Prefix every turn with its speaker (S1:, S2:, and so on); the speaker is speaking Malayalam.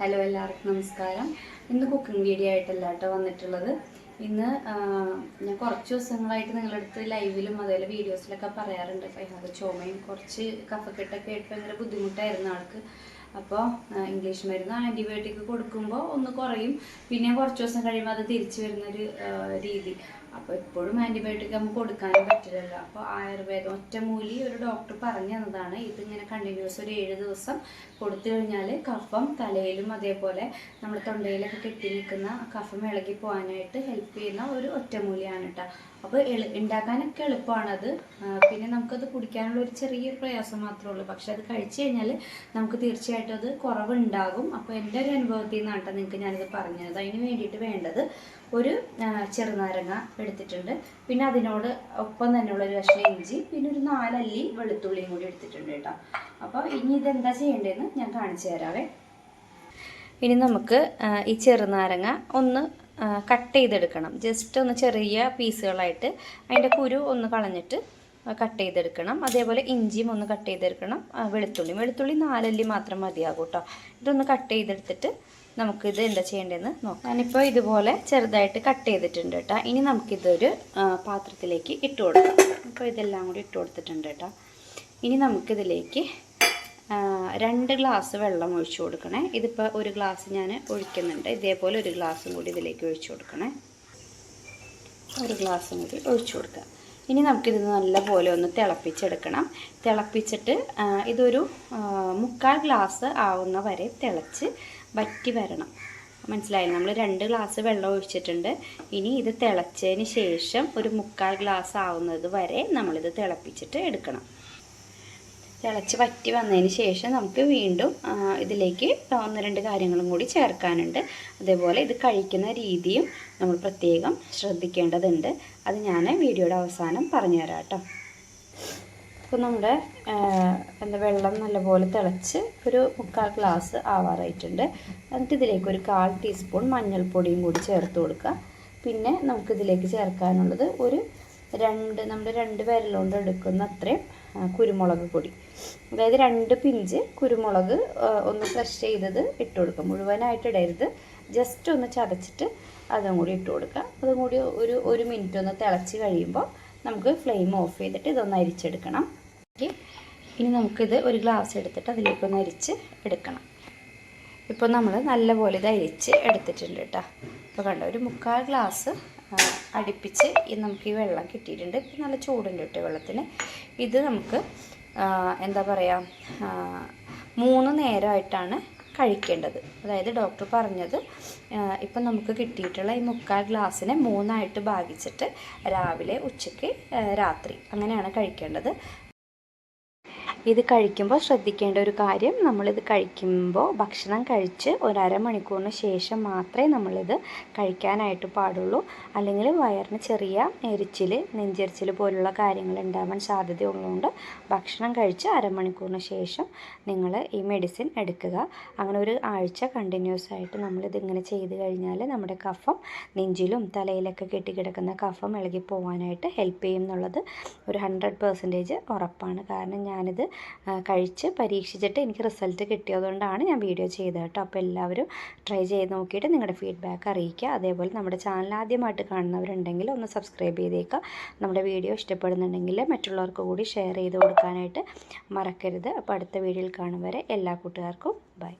S1: ഹലോ എല്ലാവർക്കും നമസ്കാരം. ഇന്ന് കുക്കിംഗ് വീഡിയോ ആയിട്ടല്ല കേട്ടോ വന്നിട്ടുള്ളത്. ഇന്ന് ഞാൻ കുറച്ച് ദിവസങ്ങളായിട്ട് നിങ്ങളുടെ അടുത്ത് ലൈവിലും അതുപോലെ വീഡിയോസിലൊക്കെ പറയാറുണ്ട്. അത് ചുമയും കുറച്ച് കഫക്കെട്ടൊക്കെ ആയിട്ട് ഭയങ്കര ബുദ്ധിമുട്ടായിരുന്നു ആൾക്ക്. അപ്പോൾ ഇംഗ്ലീഷ് മരുന്ന് ആന്റിബയോട്ടിക് കൊടുക്കുമ്പോൾ ഒന്ന് കുറയും. പിന്നെ കുറച്ച് ദിവസം കഴിയുമ്പോൾ അത് തിരിച്ചു വരുന്നൊരു രീതി. അപ്പോൾ എപ്പോഴും ആന്റിബയോട്ടിക് നമുക്ക് കൊടുക്കാനും പറ്റില്ലല്ലോ. അപ്പോൾ ആയുർവേദം ഒറ്റമൂലി ഒരു ഡോക്ടർ പറഞ്ഞു തന്നതാണ്. ഇങ്ങനെ കണ്ടിന്യൂസ് ഒരു ഏഴ് ദിവസം കൊടുത്തു കഴിഞ്ഞാൽ കഫം തലയിലും അതേപോലെ നമ്മുടെ തൊണ്ടയിലൊക്കെ കെട്ടി നിൽക്കുന്ന കഫം ഇളകി പോകാനായിട്ട് ഹെൽപ്പ് ചെയ്യുന്ന ഒരു ഒറ്റമൂലിയാണ് കേട്ടോ അപ്പോൾ എളു ഉണ്ടാക്കാനൊക്കെ എളുപ്പമാണത് പിന്നെ നമുക്കത് കുടിക്കാനുള്ള ഒരു ചെറിയൊരു പ്രയാസം മാത്രമേ ഉള്ളൂ. പക്ഷെ അത് കഴിച്ചു കഴിഞ്ഞാൽ നമുക്ക് തീർച്ചയായിട്ടും അത് കുറവുണ്ടാകും. അപ്പോൾ എന്റെ ഒരു അനുഭവത്തിൽ നിന്നാണ് കേട്ടോ നിങ്ങൾക്ക് ഞാനിത് പറഞ്ഞത്. അതിന് വേണ്ടിയിട്ട് വേണ്ടത് ഒരു ചെറുനാരങ്ങ എടുത്തിട്ടുണ്ട്. പിന്നെ അതിനോട് ഒപ്പം തന്നെയുള്ള ഒരു കഷ്ണം ഇഞ്ചി പിന്നെ ഒരു നാലല്ലി വെളുത്തുള്ളിയും കൂടി എടുത്തിട്ടുണ്ട് കേട്ടോ. അപ്പോൾ ഇനി ഇതെന്താ ചെയ്യേണ്ടതെന്ന് ഞാൻ കാണിച്ചു തരാവേ. ഇനി നമുക്ക് ഈ ചെറുനാരങ്ങ ഒന്ന് കട്ട് ചെയ്തെടുക്കണം. ജസ്റ്റ് ഒന്ന് ചെറിയ പീസുകളായിട്ട് അതിന്റെ കുരു ഒന്ന് കളഞ്ഞിട്ട് കട്ട് ചെയ്തെടുക്കണം. അതേപോലെ ഇഞ്ചിയും ഒന്ന് കട്ട് ചെയ്തെടുക്കണം. വെളുത്തുള്ളിയും. വെളുത്തുള്ളി നാലല്ലി മാത്രം മതിയാകും കേട്ടോ ഇതൊന്ന് കട്ട് ചെയ്തെടുത്തിട്ട് നമുക്കിത് എന്താ ചെയ്യേണ്ടതെന്ന് നോക്കാം. ഞാനിപ്പോൾ ഇതുപോലെ ചെറുതായിട്ട് കട്ട് ചെയ്തിട്ടുണ്ട് കേട്ടോ ഇനി നമുക്കിതൊരു പാത്രത്തിലേക്ക് ഇട്ട് കൊടുക്കാം. അപ്പോൾ ഇതെല്ലാം കൂടി ഇട്ട് കൊടുത്തിട്ടുണ്ട് കേട്ടോ ഇനി നമുക്കിതിലേക്ക് രണ്ട് ഗ്ലാസ് വെള്ളം ഒഴിച്ചു കൊടുക്കണേ. ഇതിപ്പോൾ ഒരു ഗ്ലാസ് ഞാൻ ഒഴിക്കുന്നുണ്ട്. ഇതേപോലെ ഒരു ഗ്ലാസ്സും കൂടി ഇതിലേക്ക് ഒഴിച്ചു കൊടുക്കണേ. ഒരു ഗ്ലാസ്സും കൂടി ഒഴിച്ചു കൊടുക്കുക ഇനി നമുക്കിത് നല്ലപോലെ ഒന്ന് തിളപ്പിച്ചെടുക്കണം. തിളപ്പിച്ചിട്ട് ഇതൊരു മുക്കാൽ ഗ്ലാസ് ആവുന്ന വരെ തിളച്ച് വറ്റി വരണം. മനസ്സിലായില്ല നമ്മൾ രണ്ട് ഗ്ലാസ് വെള്ളം ഒഴിച്ചിട്ടുണ്ട്. ഇനി ഇത് തിളച്ചതിന് ശേഷം ഒരു മുക്കാൽ ഗ്ലാസ് ആവുന്നത് വരെ നമ്മളിത് തിളപ്പിച്ചിട്ട് എടുക്കണം. തിളച്ച് വറ്റി വന്നതിന് ശേഷം നമുക്ക് വീണ്ടും ഇതിലേക്ക് ഒന്ന് രണ്ട് കാര്യങ്ങളും കൂടി ചേർക്കാനുണ്ട്. അതേപോലെ ഇത് കഴിക്കുന്ന രീതിയും നമ്മൾ പ്രത്യേകം ശ്രദ്ധിക്കേണ്ടതുണ്ട്. അത് ഞാൻ വീഡിയോയുടെ അവസാനം പറഞ്ഞു തരാം കേട്ടോ അപ്പോൾ നമ്മുടെ എന്താ വെള്ളം നല്ലപോലെ തിളച്ച് ഒരു മുക്കാൽ ഗ്ലാസ് ആവാറായിട്ടുണ്ട്. എന്നിട്ട് ഇതിലേക്ക് ഒരു കാൽ ടീസ്പൂൺ മഞ്ഞൾപ്പൊടിയും കൂടി ചേർത്ത് കൊടുക്കുക. പിന്നെ നമുക്കിതിലേക്ക് ചേർക്കാനുള്ളത് ഒരു രണ്ട് നമ്മൾ രണ്ട് വിരലുകൊണ്ട് എടുക്കുന്ന അത്രയും കുരുമുളക് പൊടി. അതായത് രണ്ട് പിഞ്ച് കുരുമുളക് ഒന്ന് ക്രഷ് ചെയ്തത് ഇട്ട് കൊടുക്കുക. മുഴുവനായിട്ട് ഇടരുത്. ജസ്റ്റ് ഒന്ന് ചതച്ചിട്ട് അതും കൂടി ഇട്ട് കൊടുക്കുക. അതും കൂടി ഒരു ഒരു മിനിറ്റ് ഒന്ന് തിളച്ച് കഴിയുമ്പോൾ നമുക്ക് ഫ്ലെയിം ഓഫ് ചെയ്തിട്ട് ഇതൊന്ന് അരിച്ചെടുക്കണം. ഇനി നമുക്കിത് ഒരു ഗ്ലാസ് എടുത്തിട്ട് അതിലേക്കൊന്ന് അരിച്ച് എടുക്കണം. ഇപ്പോൾ നമ്മൾ നല്ലപോലെ ഇത് അരിച്ച് എടുത്തിട്ടുണ്ട് കേട്ടോ. ഇപ്പോൾ കണ്ടോ ഒരു മുക്കാൽ ഗ്ലാസ് അടുപ്പിച്ച് നമുക്ക് ഈ വെള്ളം കിട്ടിയിട്ടുണ്ട്. നല്ല ചൂടുണ്ട് കേട്ടോ വെള്ളത്തിന്. ഇത് നമുക്ക് എന്താ പറയുക മൂന്ന് നേരമായിട്ടാണ് കഴിക്കേണ്ടത്. അതായത് ഡോക്ടർ പറഞ്ഞത് ഇപ്പം നമുക്ക് കിട്ടിയിട്ടുള്ള ഈ മുക്കാൽ ഗ്ലാസ്സിനെ മൂന്നായിട്ട് ഭാഗിച്ചിട്ട് രാവിലെ ഉച്ചയ്ക്ക് രാത്രി അങ്ങനെയാണ് കഴിക്കേണ്ടത്. ഇത് കഴിക്കുമ്പോൾ ശ്രദ്ധിക്കേണ്ട ഒരു കാര്യം നമ്മളിത് കഴിക്കുമ്പോൾ ഭക്ഷണം കഴിച്ച് ഒരു ശേഷം മാത്രമേ നമ്മളിത് കഴിക്കാനായിട്ട് പാടുള്ളൂ. അല്ലെങ്കിൽ വയറിന് ചെറിയ എരിച്ചിൽ നെഞ്ചെരിച്ചിൽ പോലുള്ള കാര്യങ്ങൾ ഉണ്ടാവാൻ സാധ്യതയുള്ളതുകൊണ്ട് ഭക്ഷണം കഴിച്ച് അരമണിക്കൂറിന് ശേഷം നിങ്ങൾ ഈ മെഡിസിൻ എടുക്കുക. അങ്ങനെ ഒരു ആഴ്ച കണ്ടിന്യൂസ് ആയിട്ട് നമ്മളിതിങ്ങനെ ചെയ്ത് കഴിഞ്ഞാൽ നമ്മുടെ കഫം നെഞ്ചിലും തലയിലൊക്കെ കെട്ടിക്കിടക്കുന്ന കഫം ഇളകി പോകാനായിട്ട് ഹെൽപ്പ് ചെയ്യും എന്നുള്ളത് ഒരു ഹൺഡ്രഡ് പെർസെന്റേജ് ഉറപ്പാണ്. കാരണം ഞാനിത് കഴിച്ച് പരീക്ഷിച്ചിട്ട് എനിക്ക് റിസൾട്ട് കിട്ടിയതുകൊണ്ടാണ് ഞാൻ വീഡിയോ ചെയ്തത് കേട്ടോ. അപ്പോൾ എല്ലാവരും ട്രൈ ചെയ്ത് നോക്കിയിട്ട് നിങ്ങളുടെ ഫീഡ്ബാക്ക് അറിയിക്കുക. അതേപോലെ നമ്മുടെ ചാനൽ ആദ്യമായിട്ട് കാണുന്നവരുണ്ടെങ്കിൽ ഒന്ന് സബ്സ്ക്രൈബ് ചെയ്തേക്കുക. നമ്മുടെ വീഡിയോ ഇഷ്ടപ്പെടുന്നുണ്ടെങ്കിൽ മറ്റുള്ളവർക്ക് കൂടി ഷെയർ ചെയ്ത് കൊടുക്കാനായിട്ട് മറക്കരുത്. അപ്പോൾ അടുത്ത വീഡിയോയിൽ കാണും വരെ എല്ലാ കൂട്ടുകാർക്കും ബൈ.